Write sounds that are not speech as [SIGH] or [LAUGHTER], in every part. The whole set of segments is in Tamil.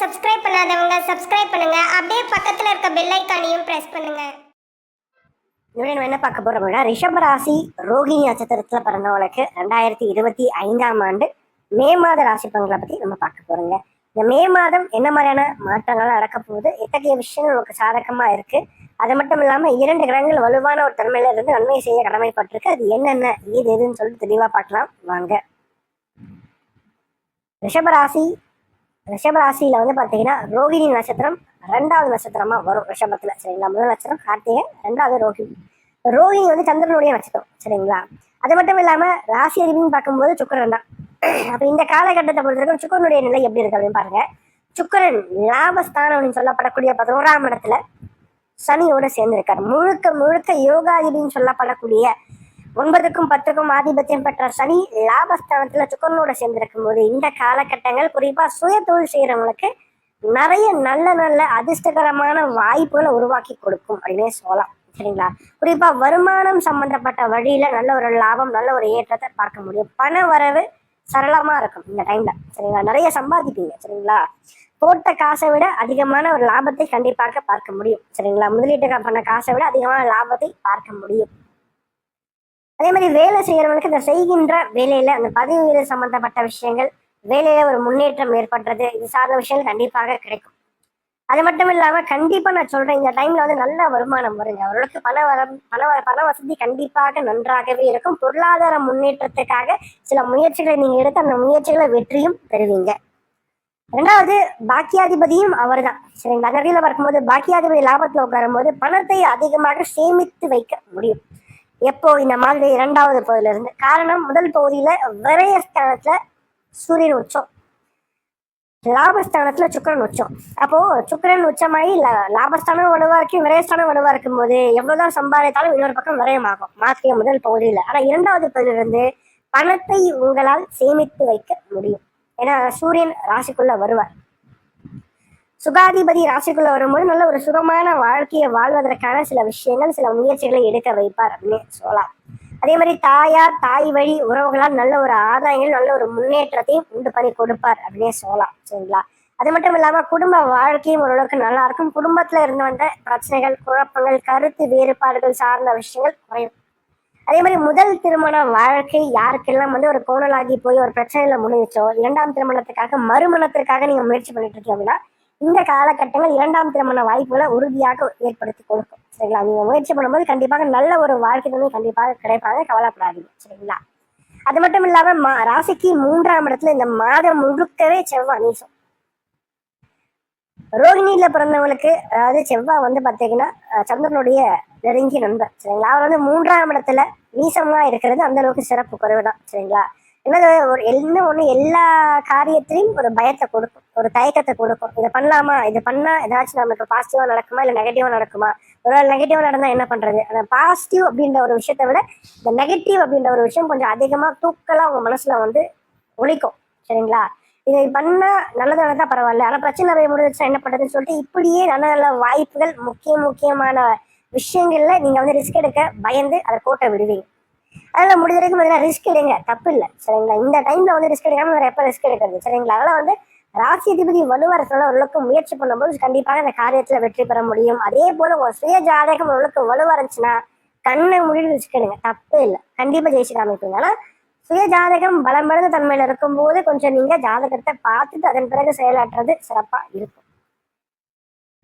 சப்ஸ்கிரைப் பண்ணாதவங்க சப்ஸ்கிரைப் பண்ணுங்க. அப்படியே பக்கத்துல இருக்க பெல் ஐக்கானையும் பிரஸ் பண்ணுங்க. இவரை நம்ம என்ன பார்க்க போறோம் அப்படின்னா ரிஷபராசி ரோகிணி நட்சத்திரத்துல பிறந்தவங்களுக்கு ரெண்டாயிரத்தி இருபத்தி ஐந்தாம் ஆண்டு மே மாத ராசி பங்களை பத்தி நம்ம பார்க்க போறோங்க. இந்த மே மாதம் என்ன மாதிரியான மாற்றங்கள்லாம் நடக்க போகுது எத்தகைய விஷயங்கள் நமக்கு சாதகமா இருக்கு அது மட்டும் இல்லாம இரண்டு கிரகங்கள் வலுவான ஒரு தன்மையில இருந்து நன்மை செய்ய கடமைப்பட்டிருக்கு. அது என்னென்ன ஏது எதுன்னு சொல்லிட்டு தெளிவா பார்க்கலாம். வாங்க. ரிஷபராசி ரிஷபராசியில் வந்து பாத்தீங்கன்னா ரோகிணி நட்சத்திரம் ரெண்டாவது நட்சத்திரமா வரும் ரிஷபத்துல சரிங்களா? முதல் நட்சத்திரம் கார்த்திகை ரெண்டாவது ரோகிணி. ரோகிணி வந்து சந்திரனுடைய நட்சத்திரம் சரிங்களா? அது மட்டும் இல்லாம ராசி அறிவின்னு பார்க்கும்போது சுக்கரன் தான். [CLEARS THROAT] அப்போ இந்த காலகட்டத்தை பொறுத்த வரைக்கும் சுக்கரனுடைய நிலை எப்படி இருக்கு அப்படின்னு பாருங்க. சுக்கரன் லாபஸ்தானம் அப்படின்னு சொல்லப்படக்கூடிய பதினோராம் இடத்துல சனியோட சேர்ந்திருக்கார். முழுக்க முழுக்க யோகாதிபின்னு சொல்லப்படக்கூடிய ஒன்பதுக்கும் பத்துக்கும் ஆதிபத்தியம் பெற்ற சனி லாபஸ்தானத்துல சுக்கரனோட சேர்ந்திருக்கும் போது இந்த காலகட்டங்கள் குறிப்பா சுய தொழில் செய்யறவங்களுக்கு நிறைய நல்ல நல்ல அதிர்ஷ்டகரமான வாய்ப்புகளை உருவாக்கி கொடுக்கும் அப்படின்னே சொல்லலாம். சரிங்களா? குறிப்பா வருமானம் சம்பந்தப்பட்ட வழியில நல்ல ஒரு லாபம் நல்ல ஒரு ஏற்றத்தை பார்க்க முடியும். பண வரவு சரளமா இருக்கும் இந்த டைம்ல சரிங்களா? நிறைய சம்பாதிப்பீங்க. சரிங்களா? போட்ட காசை விட அதிகமான ஒரு லாபத்தை கண்டிப்பாக பார்க்க முடியும். சரிங்களா? முதலீட்டு பண்ண காசை விட அதிகமான லாபத்தை பார்க்க முடியும். அதே மாதிரி வேலை செய்கிறவனுக்கு இந்த செய்கின்ற வேலையில அந்த பதவி உயர்வு சம்பந்தப்பட்ட விஷயங்கள் வேலையில ஒரு முன்னேற்றம் ஏற்படுறது இது சார்ந்த விஷயங்கள் கண்டிப்பாக கிடைக்கும். அது மட்டும் இல்லாம கண்டிப்பா நான் சொல்றேன் இந்த டைம்ல வந்து நல்ல வருமானம் வருங்க. அவர்களுக்கு பண வர பண வ- பண வசதி கண்டிப்பாக நன்றாகவே இருக்கும். பொருளாதார முன்னேற்றத்துக்காக சில முயற்சிகளை நீங்க எடுத்து அந்த முயற்சிகளை வெற்றியும் பெறுவீங்க. ரெண்டாவது பாக்கியாதிபதியும் அவர்தான். சரிங்களா? நகையில பார்க்கும்போது பாக்கியாதிபதி லாபத்தில் உட்காரும்போது பணத்தை அதிகமாக சேமித்து வைக்க முடியும். எப்போ? இந்த மாதிரி இரண்டாவது பகுதியில இருந்து காரணம் முதல் பகுதியில விரயஸ்தானத்துல சூரியன் உச்சம். லாபஸ்தானத்துல சுக்கிரன் உச்சம். அப்போ சுக்கிரன் உச்சமாயி லாபஸ்தானம் வலுவா இருக்கு விரயஸ்தானம் வலுவா இருக்கும் போது எவ்வளவுதான் சம்பாதித்தாலும் இன்னொரு பக்கம் விரயமாகும். மாத்திய முதல் பகுதியில. ஆனா இரண்டாவது பகுதியில இருந்து பணத்தை உங்களால் சேமித்து வைக்க முடியும். ஏன்னா சூரியன் ராசிக்குள்ள வருவார். சுகாதிபதி ராசிக்குள்ள வரும்போது நல்ல ஒரு சுகமான வாழ்க்கையை வாழ்வதற்கான சில விஷயங்கள் சில முயற்சிகளை எடுக்க வைப்பார் அப்படின்னு சொல்லலாம். அதே மாதிரி தாயார் தாய் வழி உறவுகளால் நல்ல ஒரு ஆதாயங்கள் நல்ல ஒரு முன்னேற்றத்தையும் உண்டு பண்ணி கொடுப்பார் அப்படின்னே சொல்லலாம் சரிங்களா? அது மட்டும் இல்லாம குடும்ப வாழ்க்கையும் ஓரளவுக்கு நல்லா இருக்கும். குடும்பத்துல இருந்து வந்த பிரச்சனைகள் குழப்பங்கள் கருத்து வேறுபாடுகள் சார்ந்த விஷயங்கள் குறையும். அதே மாதிரி முதல் திருமண வாழ்க்கை யாருக்கெல்லாம் வந்து ஒரு கோணலாகி போய் ஒரு பிரச்சனையில முடிஞ்சிச்சோ இரண்டாம் திருமணத்துக்காக மறுமணத்திற்காக நீங்க முயற்சி பண்ணிட்டு இருக்கீங்க அப்படின்னா இந்த காலகட்டங்கள் இரண்டாம் திருமண வாய்ப்புகளை உறுதியாக ஏற்படுத்தி கொடுக்கும். சரிங்களா? நீங்க முயற்சி பண்ணும்போது கண்டிப்பாக நல்ல ஒரு வாழ்க்கை துணை கண்டிப்பாக கிடைப்பாங்க. கவலைப்படாதீங்க. சரிங்களா? அது மட்டும் இல்லாம மா- ராசிக்கு மூன்றாம் இடத்துல இந்த மாதம் முழுக்கவே செவ்வாய் நீசம் ரோகிணியில பிறந்தவங்களுக்கு அதாவது செவ்வாய் வந்து பாத்தீங்கன்னா சந்திரனுடைய நெருங்கிய நண்பர். சரிங்களா? அவர் வந்து மூன்றாம் இடத்துல நீசமா இருக்கிறது அந்த அளவுக்கு சிறப்பு குறைவு தான் சரிங்களா? என்னது ஒரு என்ன ஒண்ணு எல்லா காரியத்திலையும் ஒரு பயத்தை கொடுக்கும் ஒரு தயக்கத்தை கொடுக்கும். இதை பண்ணலாமா? இது பண்ணா ஏதாச்சும் நமக்கு பாசிட்டிவா நடக்குமா? இல்ல நெகட்டிவா நடக்குமா? ஒரு நெகட்டிவா நடந்தா என்ன பண்றது? அந்த பாசிட்டிவ் அப்படின்ற ஒரு விஷயத்தை விட இந்த நெகட்டிவ் அப்படின்ற ஒரு விஷயம் கொஞ்சம் அதிகமா தூக்கலா உங்க மனசுல வந்து ஒழிக்கும். சரிங்களா? இதை பண்ணா நல்லது நடந்தா பரவாயில்ல. ஆனா பிரச்சனை நிறைய முடிஞ்சுச்சா என்ன பண்றதுன்னு சொல்லிட்டு இப்படியே நல்ல நல்ல வாய்ப்புகள் முக்கிய முக்கியமான விஷயங்கள்ல நீங்க வந்து ரிஸ்க் எடுக்க பயந்து அதை கோட்டை விடுவீங்க. அதில் முடிஞ்ச வரைக்கும் பார்த்தீங்கன்னா ரிஸ்க் எடுங்க. தப்பு இல்லை சரிங்களா? இந்த டைம்ல வந்து ரிஸ்க் எடுக்காம வேற எப்ப ரிஸ்க் எடுக்கிறது? சரிங்களா? அதெல்லாம் வந்து ராசி அதிபதி வலுவரத்துல ஓரளவுக்கு முயற்சி பண்ணும்போது கண்டிப்பாக அந்த காரியத்துல வெற்றி பெற முடியும். அதே போல உங்கள் சுய ஜாதகம் ஓரளவுக்கு வலுவரைச்சுன்னா இருந்துச்சுன்னா கண்ணை முடிவு ரிஸ்க் எடுங்க. தப்பு இல்லை கண்டிப்பா ஜெயிச்சு காமிப்பீங்க ஆனால் சுய ஜாதகம் பலமடைந்த தன்மையில இருக்கும்போது கொஞ்சம் நீங்க ஜாதகத்தை பார்த்துட்டு அதன் பிறகு செயலாற்றுறது சிறப்பா இருக்கும்.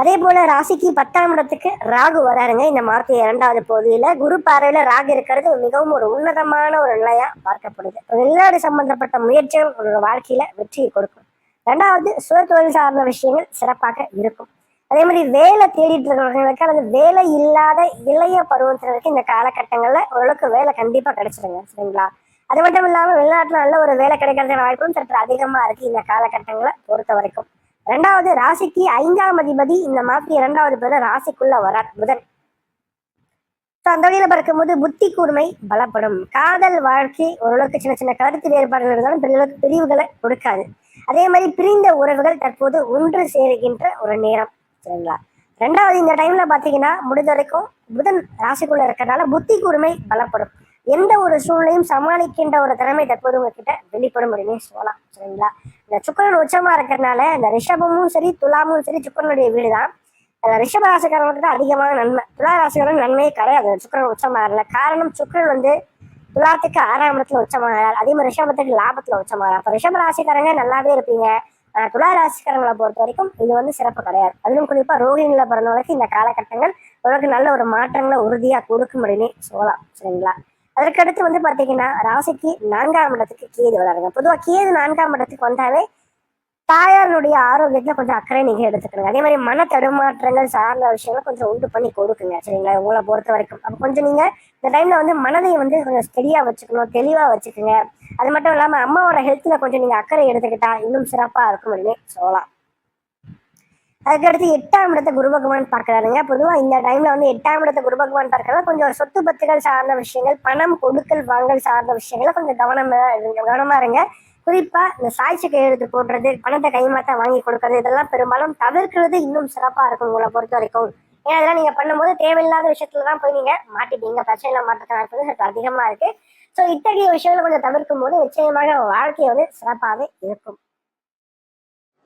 அதே போல ராசிக்கு பத்தாம் இடத்துக்கு ராகு வராருங்க. இந்த மாதத்து இரண்டாவது பகுதியில குரு பார்வையில ராகு இருக்கிறது மிகவும் ஒரு உன்னதமான ஒரு நிலையா பார்க்கப்படுது. வெளிநாடு சம்பந்தப்பட்ட முயற்சிகள் உங்களோட வாழ்க்கையில வெற்றியை கொடுக்கும். ரெண்டாவது சுய தொழில் சார்ந்த விஷயங்கள் சிறப்பாக இருக்கும். அதே மாதிரி வேலை தேடிட்டு இருக்கிறவங்களுக்கு அல்லது வேலை இல்லாத இளைய பருவத்தினருக்கு இந்த காலகட்டங்கள்ல ஓரளவுக்கு வேலை கண்டிப்பா கிடைச்சிருங்க. சரிங்களா? அது மட்டும் இல்லாம வெளிநாட்டுல நல்ல ஒரு வேலை கிடைக்கிறதுக்கான வாய்ப்பும் சற்று அதிகமா இருக்கு இந்த காலகட்டங்களை பொறுத்த வரைக்கும். ரெண்டாவது ராசிக்கு ஐந்தாம் அதிபதி. இந்த மாதிரி இரண்டாவது பேர் ராசிக்குள்ள வரார் புதன். ஸோ அந்த வகையில பார்க்கும்போது புத்தி கூர்மை பலப்படும். காதல் வாழ்க்கை ஓரளவுக்கு சின்ன சின்ன கருத்து வேறுபாடுகள் இருந்தாலும் பெரியளவுக்கு பிரிவுகளை கொடுக்காது. அதே மாதிரி பிரிந்த உறவுகள் தற்போது ஒன்று சேருகின்ற ஒரு நேரம். சரிங்களா? ரெண்டாவது இந்த டைம்ல பாத்தீங்கன்னா முடிஞ்ச வரைக்கும் புதன் ராசிக்குள்ள இருக்கிறதுனால புத்தி கூர்மை பலப்படும். எந்த ஒரு சூழ்நிலையும் சமாளிக்கின்ற ஒரு திறமை தற்போது உங்ககிட்ட வெளிப்படும் அப்படின்னு சொல்லலாம். சரிங்களா? இந்த சுக்கரன் உச்சமா இருக்கிறதுனால இந்த ரிஷபமும் சரி துலாமும் சரி சுக்கரனுடைய வீடு தான் ரிஷப ராசிக்காரங்களுக்கு தான் அதிகமான நன்மை. துலா ராசிக்காரன் நன்மையே கிடையாது. சுக்கரன் உச்சமாகல காரணம் சுக்கரன் வந்து துலாத்துக்கு ஆறாம் இடத்துல உச்சமாகிறார் அதே மாதிரி ரிஷபத்துக்கு லாபத்துல உச்சமாகிறார் அப்ப ரிஷப ராசிக்காரங்க நல்லாவே இருப்பீங்க. துலா ராசிக்காரங்களை பொறுத்த வரைக்கும் இது வந்து சிறப்பு கிடையாது. அதிலும் குறிப்பா ரோகிணியில பிறந்தவங்களுக்கு இந்த காலகட்டங்கள் உங்களுக்கு நல்ல ஒரு மாற்றங்களை உறுதியா கொடுக்கும் அப்படின்னு சொல்லலாம். சரிங்களா? அதற்கடுத்து வந்து பார்த்தீங்கன்னா ராசிக்கு நான்காம் இடத்துக்கு கேது வராருங்க. பொதுவாக கேது நான்காம் இடத்துக்கு வந்தாவே தாயாருடைய ஆரோக்கியத்தில் கொஞ்சம் அக்கறை நீங்கள் எடுத்துக்கணுங்க. அதே மாதிரி மன தடுமாற்றங்கள் சார்ந்த விஷயங்களை கொஞ்சம் உண்டு பண்ணி கொடுக்குங்க. சரிங்களா? உங்களை பொறுத்த வரைக்கும். அப்போ கொஞ்சம் நீங்கள் இந்த டைமில் வந்து மனதை வந்து கொஞ்சம் ஸ்டெடியாக வச்சுக்கணும் தெளிவாக வச்சுக்கோங்க. அது மட்டும் இல்லாமல் அம்மாவோட ஹெல்த்தில் கொஞ்சம் நீங்கள் அக்கறை எடுத்துக்கிட்டா இன்னும் சிறப்பாக இருக்கும் அப்படின்னு சொல்லலாம். அதுக்கடுத்து எட்டாம் இடத்தை குரு பகவான் பார்க்கறாருங்க. பொதுவாக இந்த டைம்ல வந்து எட்டாம் இடத்தை குரு பகவான் பார்க்கறது கொஞ்சம் சொத்து பத்துகள் சார்ந்த விஷயங்கள் பணம் கொடுக்கல் வாங்கல் சார்ந்த விஷயங்களை கொஞ்சம் கவனமாக இருங்க கவனமா இருங்க. குறிப்பா இந்த சாய்ச்சி கையெழுத்து போடுறது பணத்தை கைமாத்த வாங்கி கொடுக்கறது இதெல்லாம் பெரும்பாலும் தவிர்க்கிறது இன்னும் சிறப்பா இருக்கும் உங்களை பொறுத்த வரைக்கும். ஏன்னா அதெல்லாம் நீங்க பண்ணும்போது தேவையில்லாத விஷயத்துல தான் போய் நீங்க மாட்டிப்பீங்க. பிரச்சனை மாற்றத்தை நடப்பது சற்று அதிகமா இருக்கு. ஸோ இத்தகைய விஷயங்களை கொஞ்சம் தவிர்க்கும் போது நிச்சயமாக வாழ்க்கை வந்து சிறப்பாகவே இருக்கும்.